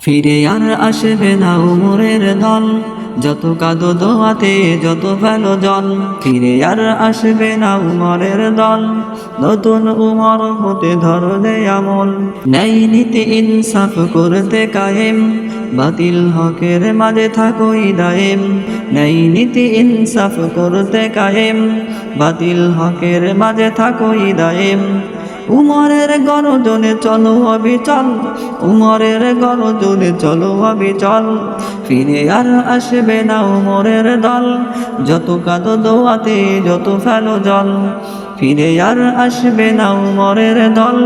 ফিরে আর আসবে না উমরের দল। যত কাদো দোয়াতে, যত ফেলো জল। ফিরে আর আসবে না উমরের দল। নতুন উমর হতে ধরলে আমল। ন্যায় নীতি ইনসাফ করতে কায়েম। বাতিল হকের মাঝে থাকোই দায়েম। ন্যায় নীতি ইনসাফ করতে কায়েম। বাতিল হকের মাঝে থাকোই দায়েম। উমরের গরজনে চলো অবিচল উমরের গরজনে চলো অবিচল ফিরে আর আসবে না উমরের দল, যত কাদো দোয়াতে যত ফেলো জল। ফিরে আর আসবে না উমরের দল,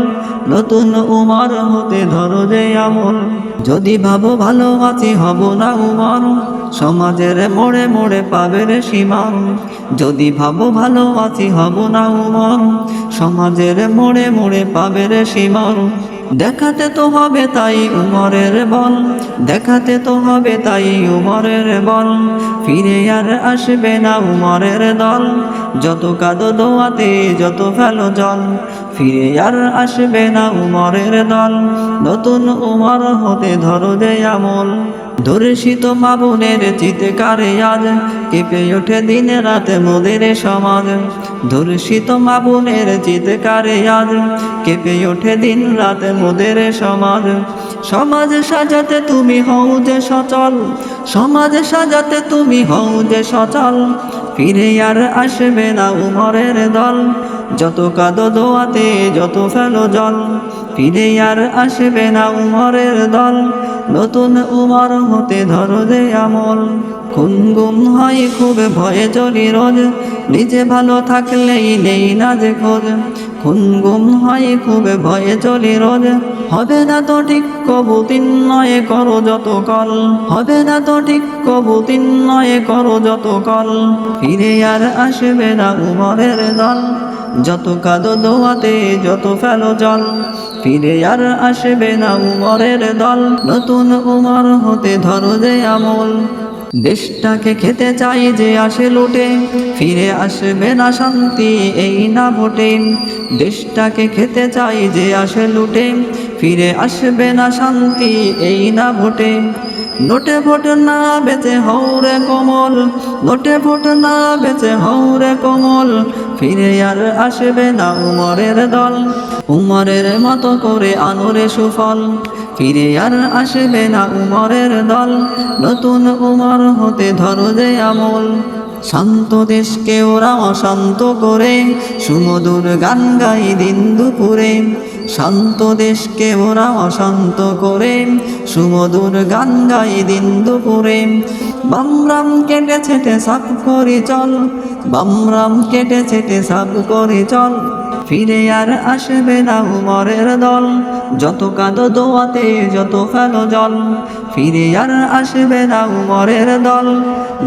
নতুন উমর হতে ধরো যে আমল। যদি ভাবো ভালো আছি, হব না উমার সমাজের মোড়ে মোড়ে পাবে রে সীমান। যদি ভাবো ভালো আছি, হব না উমার সমাজের মোড়ে মোড়ে পাবে রে সীমান। দেখাতে তো হবে তাই উমরের বল, দেখাতে তো হবে তাই উমরের বল। ফিরে আর আসবে না উমরের দল, যত কাদো দোয়াতে যত ফেলো জল। ফিরে আর আসবে না উমরের দল, নতুন উমর হতে ধরো যে আমল। ধর্ষিত মাবুনের চিৎকারে আজ কেঁপে ওঠে দিন রাতে মোদের সমাজ। ধর্ষিত মাবুনের চিৎকারে আজ কেঁপে ওঠে দিন রাতে মোদের সমাজ। সমাজ সাজাতে তুমি হও যে সচল, সমাজ সাজাতে তুমি হও যে সচল। ফিরে আর আসবে না উমরের দল যত কাদো দোয়াতে, যত ফেলো জল, ফিরে আর আসবে না উমরের দল। নতুন উমর হতে ধরো দে আমল খুন গুম হয় খুব ভয়ে চলি রোজ। নিজে ভালো থাকলেই নেই না যে খোঁজ খুন গুম হয়, খুব ভয়ে চলি রোজ। হবে না তো ঠিক কবু তিন নয় করো যত কল হবে না তো ঠিক কবু তিন নয় করো যত কল ফিরে আর আসবে না উমরের দল। যত কাদো দোয়াতে, যত ফেলো জল। ফিরে আর আসবে না উমরের দল। নতুন উমর হতে ধরো যে আমল। দেশটাকে খেতে চাই যে আসে লুটে, ফিরে আসবে না শান্তি, এই না ভোটে। দেশটাকে খেতে চাই যে আসে লুটে, ফিরে আসবে না শান্তি, এই না ভোটে। নোটে ভোট না বেঁচে হৌরে কমল নোটে ভোট না বেঁচে হৌরে কমল, ফিরে আর আসবে না উমরের দল। উমরের মতো করে আনুরে সুফল, ফিরে আর আসবে না উমরের দল। নতুন উমর হতে ধরো যে আমল শান্ত দেশকে ওরা অশান্ত করে, সুমধুর গান গাই দিন দুপুরে। শান্ত দেশকে ওরা অশান্ত করে, সুমধুর গান গাই দিন দুপুরে। বামরাম কেটে ছেটে সাপ করে চল বামরাম কেটে ছেটে সাপ করে চল। ফিরে আর আসবে না উমরের দল। যত কাঁদো দোয়াতে, যত ফেলো জল। ফিরে আর আসবে না উমরের দল।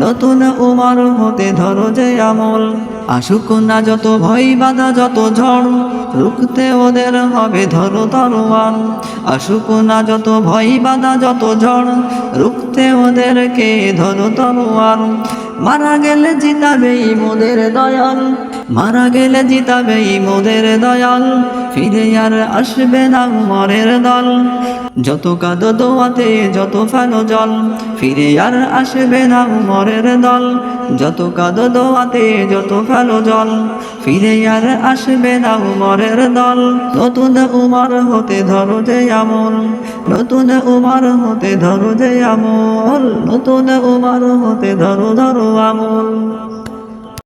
নতুন উমর হতে ধরো যে আমল। আসুক না যত ভয় বাধা, যত ঝড়। রুখতে ওদের হবে ধরো তরোয়াল। আসুক না যত ভয় বাধা, যত ঝড়। রুখতে ওদেরকে ধরো তরোয়াল। মারা গেলে জিতাবেই মোদের দয়াল। মারা গেলে জিতাবেই মোদের দয়াল, ফিরে আর আসবে না উমরের দল। যত কাদো দোয়াতে, যত ফেলো জল, ফিরে আর আসবে না উমরের দল। যত কাদো দোয়াতে, যত ফেলো জল, ফিরে আর আসবে না উমরের দল। নতুন উমর হতে ধরো যে আমল, নতুন উমর হতে ধরো যে আমল, নতুন উমর হতে ধরো ধরো আমল।